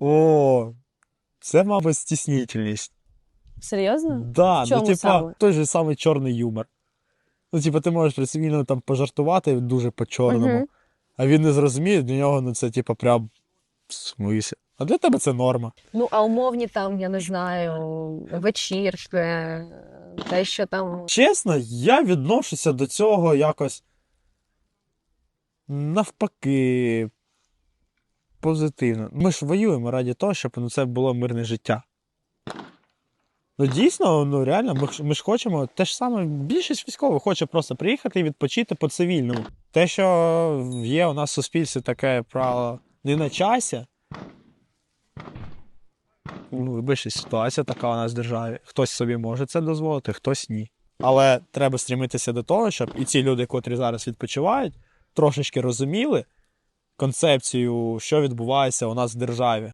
О, це, мабуть, стіснительність. Серйозно? Да, В чому ну, типа, саме? той же самий чорний юмор. Ну, типа, ти можеш прицільно там пожартувати дуже по-чорному, Мгм. а він не зрозуміє, для нього ну, це, типа, прям в смислі. А для тебе це норма. Ну, а умовні там, я не знаю, вечірки, те, що там. Чесно, я відношуся до цього якось навпаки позитивно. Ми ж воюємо раді того, щоб ну, це було мирне життя. Ну, дійсно, ну реально, ми, ж- ми ж хочемо те ж саме, більшість військових хоче просто приїхати і відпочити по цивільному. Те, що є у нас в суспільстві таке правило не на часі. Ну, вибачте, ситуація така у нас в державі. Хтось собі може це дозволити, хтось ні. Але треба стремитися до того, щоб і ці люди, котрі зараз відпочивають, трошечки розуміли концепцію, що відбувається у нас в державі.